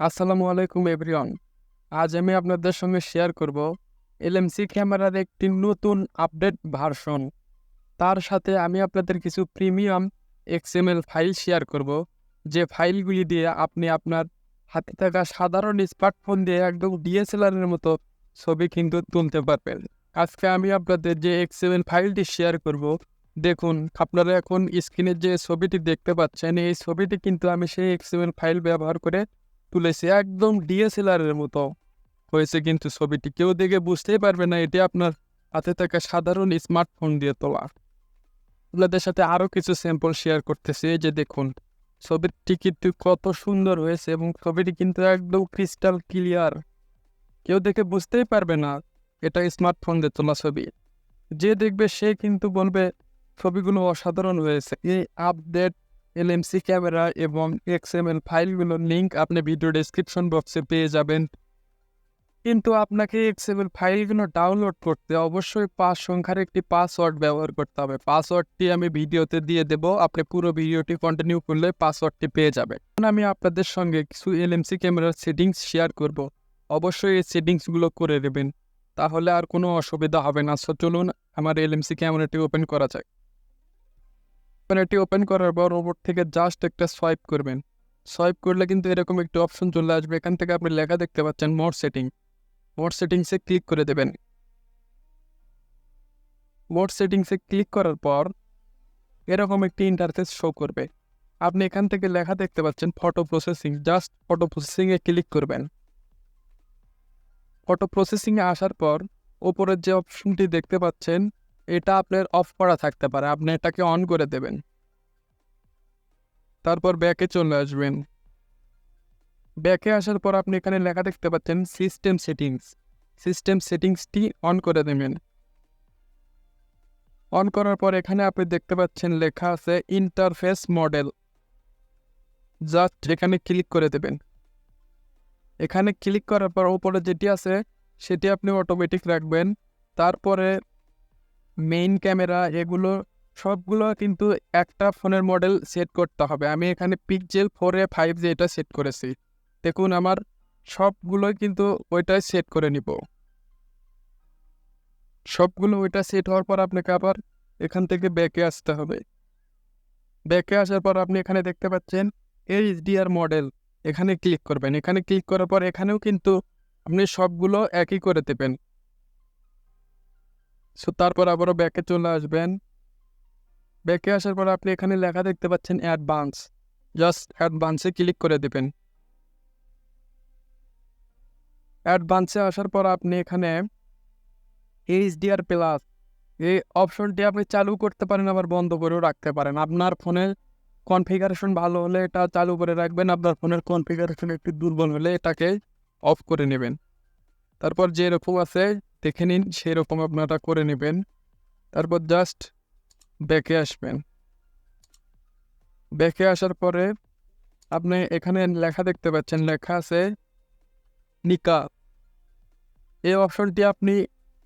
আসসালামু আলাইকুম এভরিওয়ান আজ আমি আপনাদের সঙ্গে শেয়ার করব এলএমসি ক্যামেরার একটি নতুন আপডেট ভার্সন তার সাথে আমি আপনাদের কিছু প্রিমিয়াম এক্সএমএল ফাইল শেয়ার করব। যে ফাইলগুলি দিয়ে আপনি আপনার হাতে থাকা সাধারণ স্মার্টফোন দিয়ে একদম ডিএসএলআরের মতো ছবি কিন্তু তুলতে পারবেন। আজকে আমি আপনাদের যে এক্সএমএল ফাইলটি শেয়ার করব, দেখুন, আপনারা এখন স্ক্রিনের যে ছবিটি দেখতে পাচ্ছেন, এই ছবিটি কিন্তু আমি সেই এক্সএমএল ফাইল ব্যবহার করে তুলেছে, একদম ডিএসএলআর এর মতো। হয়েছে কিন্তু ছবিটি, কেউ দেখে বুঝতেই পারবে না, এটি আপনার হাতে থাকা সাধারণ স্মার্টফোন দিয়ে তোলা। আপনাদের সাথে আরও কিছু স্যাম্পল শেয়ার করতেছি যে দেখুন, ছবিটি কিন্তু কত সুন্দর হয়েছে এবং ছবিটি কিন্তু একদম ক্রিস্টাল ক্লিয়ার কেউ দেখে বুঝতেই পারবে না, এটা স্মার্টফোন দিয়ে তোলা ছবি। যে দেখবে সে কিন্তু বলবে, ছবিগুলো অসাধারণ হয়েছে, এই আপডেট এলএমসি ক্যামেরা এবং এক্সএমএল ফাইলগুলোর লিঙ্ক আপনি ভিডিও ডেসক্রিপশন বক্সে পেয়ে যাবেন। কিন্তু আপনাকে এক্সএমএল ফাইলগুলো ডাউনলোড করতে অবশ্যই পাঁচ সংখ্যার একটি পাসওয়ার্ড ব্যবহার করতে হবে। পাসওয়ার্ডটি আমি ভিডিওতে দিয়ে দেব, আপনি পুরো ভিডিওটি কন্টিনিউ করলে পাসওয়ার্ডটি পেয়ে যাবেন। এখন আমি আপনাদের সঙ্গে কিছু এলএমসি ক্যামেরার সেটিংস শেয়ার করব। অবশ্যই এই সেটিংসগুলো করে দেবেন তাহলে আর কোনো অসুবিধা হবে না। সো চলুন আমার এলএমসি ক্যামেরাটি ওপেন করা যায় এটি ওপেন করার পর ওপর থেকে জাস্ট একটা সোয়াইপ করবেন। সোয়াইপ করলে কিন্তু এরকম একটি অপশন চলে আসবে। এখান থেকে আপনি লেখা দেখতে পাচ্ছেন মোর সেটিং মোর সেটিংসে ক্লিক করে দেবেন। মোর সেটিংসে ক্লিক করার পর এরকম একটি ইন্টারফেস শো করবে। আপনি এখান থেকে লেখা দেখতে পাচ্ছেন ফটো প্রসেসিং জাস্ট ফটো প্রসেসিংয়ে ক্লিক করবেন। ফটো প্রসেসিংয়ে আসার পর ওপরের যে অপশনটি দেখতে পাচ্ছেন এটা আপনার অফ করা থাকতে পারে। আপনি এটাকে অন করে দেবেন। তারপর ব্যাকে চলে আসবেন। ব্যাকে আসার পর আপনি এখানে লেখা দেখতে পাচ্ছেন সিস্টেম সেটিংস সিস্টেম সেটিংসটি অন করে দেবেন। অন করার পর এখানে আপনি দেখতে পাচ্ছেন লেখা আছে ইন্টারফেস মডেল জাস্ট এখানে ক্লিক করে দেবেন। এখানে ক্লিক করার পর উপরে যেটি আছে, সেটি আপনি অটোমেটিক রাখবেন। তারপরে মেইন ক্যামেরা এগুলো সবগুলো কিন্তু একটা ফোনের মডেল সেট করতে হবে। আমি এখানে pixel four A five G এটা সেট করেছি। দেখুন আমার সবগুলোই কিন্তু ওইটাই সেট করে নিব। সবগুলো ওইটা সেট হওয়ার পর আপনাকে আবার এখান থেকে ব্যাকে আসতে হবে। ব্যাকে আসার পর আপনি এখানে দেখতে পাচ্ছেন এইচডিআর মডেল এখানে ক্লিক করবেন। এখানে ক্লিক করার পর এখানেও কিন্তু আপনি সবগুলো একই করে দেবেন। সো তারপর আবারও ব্যাকে চলে আসবেন। ব্যাকে আসার পর আপনি এখানে লেখা দেখতে পাচ্ছেন অ্যাডভান্স জাস্ট অ্যাডভান্সে ক্লিক করে দেবেন। অ্যাডভান্সে আসার পর আপনি এখানে এইচডিআর প্লাস এই অপশনটি আপনি চালু করতে পারেন, আবার বন্ধ করেও রাখতে পারেন। আপনার ফোনের কনফিগারেশন ভালো হলে এটা চালু করে রাখবেন, আপনার ফোনের কনফিগারেশন একটু দুর্বল হলে এটাকে অফ করে নেবেন। তারপর যেরকম আছে দেখে নিন সেরকম আপনারা করে নেবেন। তারপর জাস্ট ব্যাকে আসবেন। ব্যাকে আসার পরে আপনি এখানে লেখা দেখতে পাচ্ছেন, লেখা আছে নিকা এই অপশনটি আপনি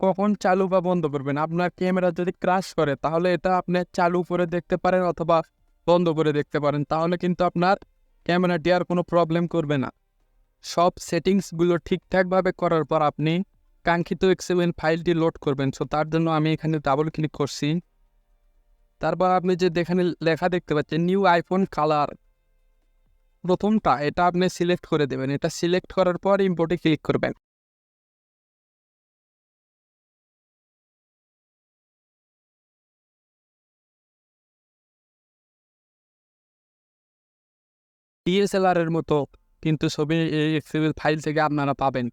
কখন চালু বা বন্ধ করবেন? আপনার ক্যামেরা যদি ক্রাশ করে, তাহলে এটা আপনি চালু করে দেখতে পারেন অথবা বন্ধ করে দেখতে পারেন। তাহলে কিন্তু আপনার ক্যামেরাটি আর কোনো প্রবলেম করবে না। সব সেটিংসগুলো ঠিকঠাকভাবে করার পর আপনি কাঙ্ক্ষিত এক্সেভেন ফাইলটি লোড করবেন। সো তার জন্য আমি এখানে ডাবল ক্লিক করছি। তারপর আপনি যে এখানে লেখা দেখতে পাচ্ছেন নিউ আইফোন কালার প্রথমটা, এটা আপনি সিলেক্ট করে দেবেন। এটা সিলেক্ট করার পর ইম্পোর্টে ক্লিক করবেন। ডিএসএলআর এর মতো কিন্তু ছবি এই এক্সএমএল ফাইল থেকে আপনারা পাবেন।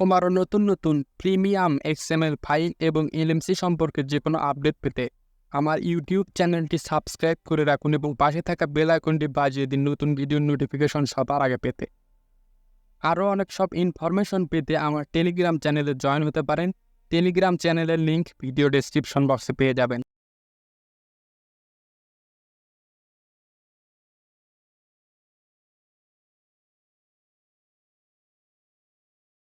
তোমারও নতুন নতুন প্রিমিয়াম এক্সএমএল ফাইল এবং এলএমসি সম্পর্কে যে কোনো আপডেট পেতে আমার ইউটিউব চ্যানেলটি সাবস্ক্রাইব করে রাখুন এবং পাশে থাকা বেল আইকনটি বাজিয়ে দিন নতুন ভিডিওর নোটিফিকেশন সবার আগে পেতে। আরও অনেক সব ইনফরমেশন পেতে আমার টেলিগ্রাম চ্যানেলে জয়েন হতে পারেন। টেলিগ্রাম চ্যানেলের লিঙ্ক ভিডিও ডেসক্রিপশন বক্সে পেয়ে যাবেন।